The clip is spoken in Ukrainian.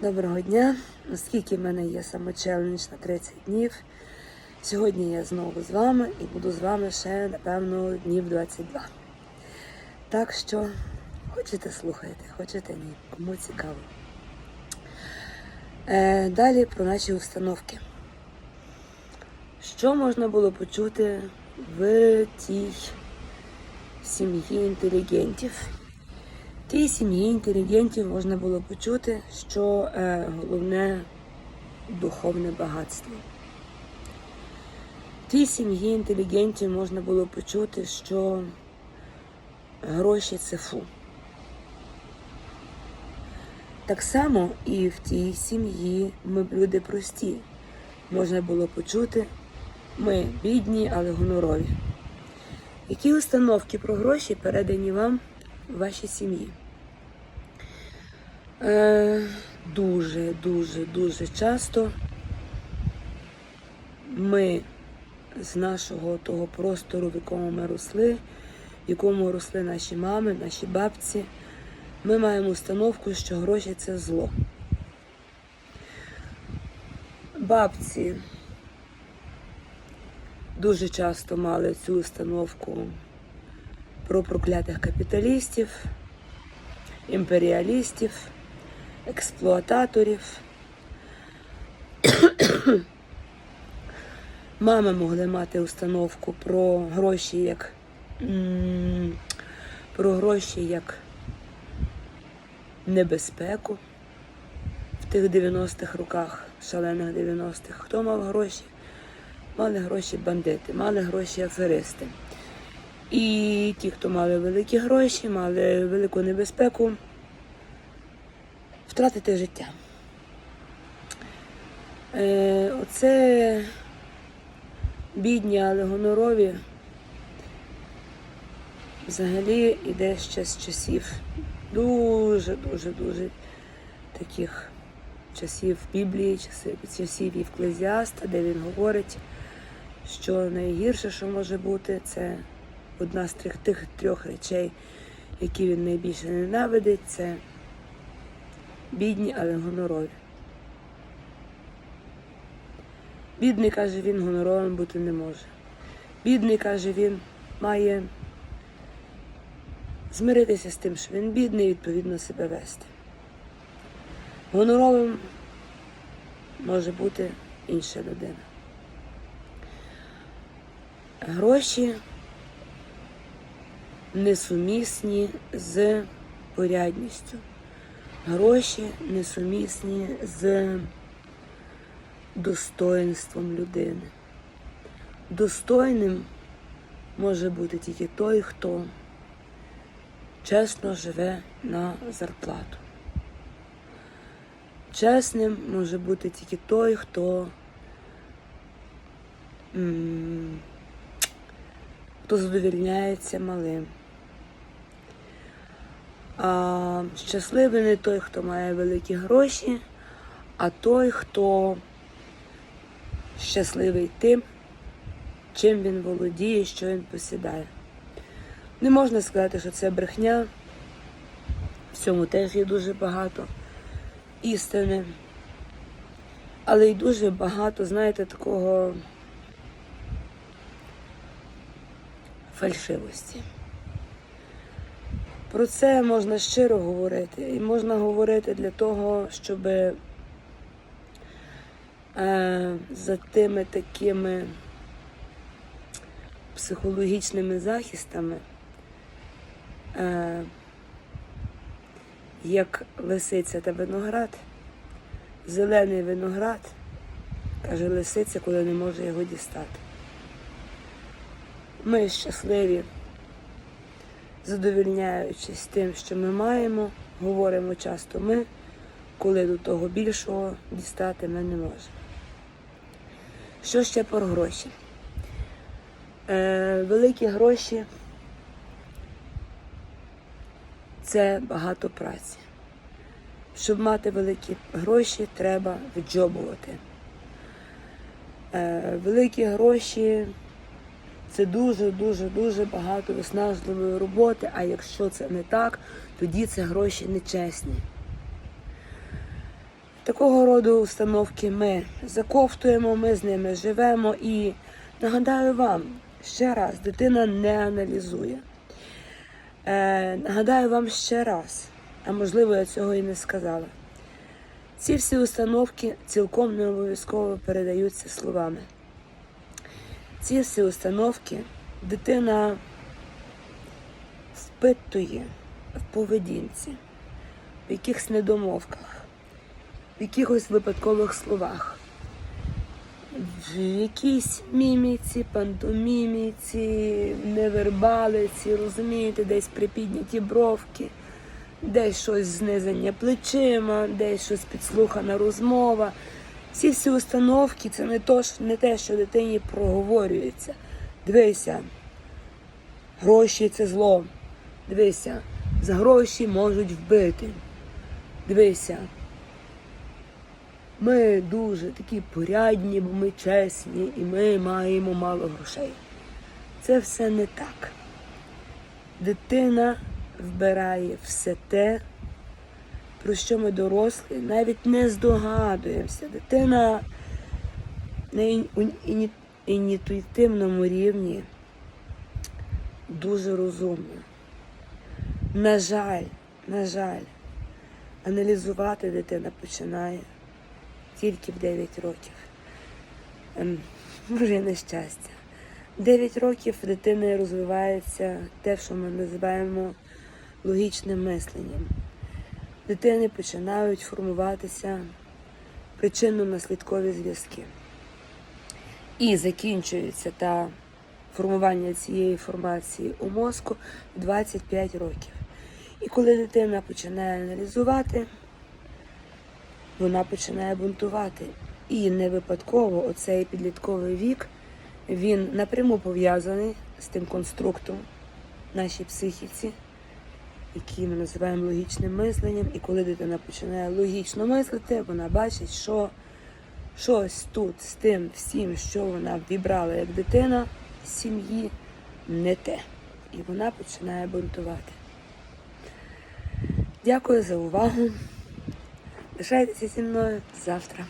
Доброго дня! Оскільки в мене є самочелендж на 30 днів, сьогодні я знову з вами і буду з вами ще, напевно, днів 22. Так що, хочете слухайте, хочете ні, кому цікаво. Е, далі про наші установки. Що можна було почути в тій сім'ї інтелігентів? Тій сім'ї інтелігентів можна було почути, що е, головне духовне багатство. Тій сім'ї інтелігентів можна було почути, що гроші це фу. Так само і в тій сім'ї ми люди прості. Можна було почути, ми бідні, але гонорові. Які установки про гроші передані вам в вашій сім'ї? Е, дуже, дуже, дуже часто ми з нашого того простору, в якому ми росли, в якому росли наші мами, наші бабці, ми маємо установку, що гроші це зло. Бабці дуже часто мали цю установку про проклятих капіталістів, імперіалістів, експлуататорів. Мами могли мати установку про гроші як про гроші як небезпеку в тих 90-х роках, шалених 90-х. Хто мав гроші? Мали гроші бандити, мали гроші аферисти. І ті, хто мали великі гроші, мали велику небезпеку втратити життя. Е, оце бідні, але гонорові взагалі йде ще з часів дуже-дуже дуже таких часів Біблії, часів Євклезіаста, де він говорить, що найгірше, що може бути, це одна з тих, тих трьох речей, які він найбільше ненавидить, це бідні, але гонорові. Бідний, каже, він гоноровим бути не може. Бідний, каже, він має змиритися з тим, що він бідний, і відповідно себе вести. Гоноровим може бути інша людина. Гроші несумісні з порядністю. Гроші несумісні з достоинством людини. Достойним може бути тільки той, хто чесно живе на зарплату. Чесним може бути тільки той, хто, хто задовільняється малим. А щасливий не той, хто має великі гроші, а той, хто щасливий тим, чим він володіє, що він посідає. Не можна сказати, що це брехня. В цьому теж є дуже багато істини. Але й дуже багато, знаєте, такого фальшивості. Про це можна щиро говорити. І можна говорити для того, щоб е, за тими такими психологічними захистами, е, як лисиця та виноград, зелений виноград, каже лисиця, коли не може його дістати. Ми щасливі задовільняючись тим, що ми маємо, говоримо часто ми, коли до того більшого дістати ми не можемо. Що ще про гроші? Е, великі гроші це багато праці. Щоб мати великі гроші, треба відджобувати. Е, великі гроші це дуже-дуже дуже багато виснажливої роботи, а якщо це не так, тоді це гроші нечесні. Такого роду установки ми заковтуємо, ми з ними живемо і нагадаю вам ще раз, дитина не аналізує. Е, нагадаю вам ще раз, а можливо я цього і не сказала. Ці всі установки цілком не обов'язково передаються словами. Ці всі установки дитина впитує в поведінці, в якихось недомовках, в якихось випадкових словах, в якійсь міміці, пантоміміці, невербалиці, розумієте, десь припідняті бровки, десь щось знизання плечима, десь щось підслухана розмова. Ці всі установки це не, то, не те, що дитині проговорюється. Дивися, гроші це зло. Дивися, за гроші можуть вбити. Дивися. Ми дуже такі порядні, бо ми чесні і ми маємо мало грошей. Це все не так. Дитина вбирає все те, про що ми дорослі навіть не здогадуємося. Дитина на ін- інтуїтивному рівні дуже розумна. На жаль, на жаль, аналізувати дитина починає тільки в 9 років. Ем, Може, нещастя. В 9 років в дитини розвивається те, що ми називаємо логічним мисленням. Дитини починають формуватися причинно-наслідкові зв'язки. І закінчується та формування цієї інформації у мозку в 25 років. І коли дитина починає аналізувати, вона починає бунтувати. І не випадково оцей підлітковий вік він напряму пов'язаний з тим конструктом нашій психіці, який ми називаємо логічним мисленням. І коли дитина починає логічно мислити, вона бачить, що щось тут з тим всім, що вона вібрала як дитина сім'ї, не те. І вона починає бунтувати. Дякую за увагу. Лишайтеся зі мною завтра.